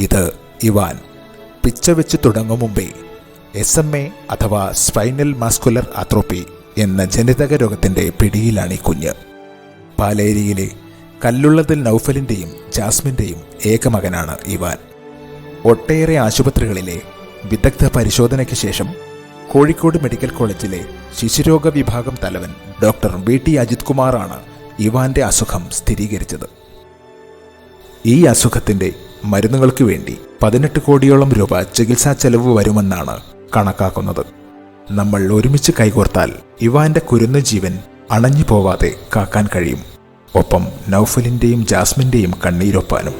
ഇത് ഇവാൻ. പിച്ച വെച്ച് തുടങ്ങും മുമ്പേ എസ് എം എ അഥവാ സ്പൈനൽ മാസ്കുലർ ആത്രോപ്പി എന്ന ജനിതക രോഗത്തിന്റെ പിടിയിലാണ് ഈ കുഞ്ഞ്. പാലേരിയിലെ കല്ലുള്ളതിൽ നൗഫലിന്റെയും ജാസ്മിന്റെയും ഏകമകനാണ് ഇവാൻ. ഒട്ടേറെ ആശുപത്രികളിലെ വിദഗ്ധ പരിശോധനയ്ക്ക് ശേഷം കോഴിക്കോട് മെഡിക്കൽ കോളേജിലെ ശിശുരോഗ വിഭാഗം തലവൻ ഡോക്ടർ വി ടി അജിത് കുമാറാണ് ഇവാന്റെ അസുഖം സ്ഥിരീകരിച്ചത്. ഈ അസുഖത്തിന്റെ മരുന്നുകൾക്ക് വേണ്ടി പതിനെട്ട് കോടിയോളം രൂപ ചികിത്സാ ചെലവ് വരുമെന്നാണ് കണക്കാക്കുന്നത്. നമ്മൾ ഒരുമിച്ച് കൈകോർത്താൽ ഇവാന്റെ കുരുന്ന ജീവൻ അണഞ്ഞു പോവാതെ കാക്കാൻ കഴിയും. ഒപ്പം നൌഫലിന്റെയും ജാസ്മിന്റെയും കണ്ണീരൊപ്പാനും.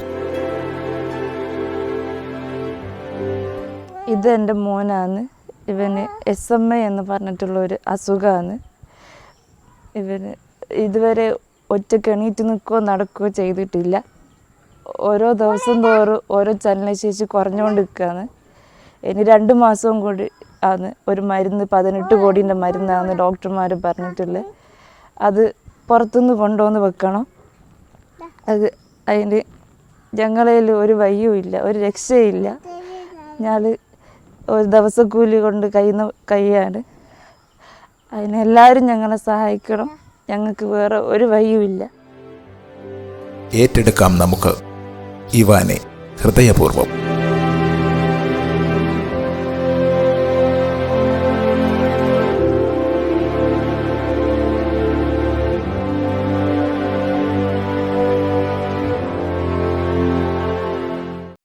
ഇത് എന്റെ മോനാണ്. ഇവന് എസ് എം എ എന്ന് പറഞ്ഞിട്ടുള്ള ഒരു അസുഖമാണ്. ഇവന് ഇതുവരെ ഒറ്റ എണീറ്റ് നിൽക്കുകയോ നടക്കുകയോ ചെയ്തിട്ടില്ല. ഓരോ ദിവസം തോറും ഓരോ ചലനശേഷി കുറഞ്ഞുകൊണ്ട് നിൽക്കുകയാണ് ഇനി രണ്ട് മാസവും കൂടി ആണ്. ഒരു മരുന്ന് പതിനെട്ട് കോടീന്റെ മരുന്നാണ് ഡോക്ടർമാർ പറഞ്ഞിട്ടുള്ളത്. അത് പുറത്തുനിന്ന് കൊണ്ടുവന്ന് വെക്കണം. അത് അതിന് ഞങ്ങളിൽ ഒരു വയ്യുമില്ല ഒരു രക്ഷയില്ല ഞാൻ ഒരു ദിവസക്കൂലി കൊണ്ട് കയ്യുന്ന കൈയാണ് അതിനെല്ലാവരും ഞങ്ങളെ സഹായിക്കണം. ഞങ്ങൾക്ക് വേറെ ഒരു വയ്യുമില്ല ഏറ്റെടുക്കാം നമുക്ക്. ഇവാനെ ഹൃദയപൂർവം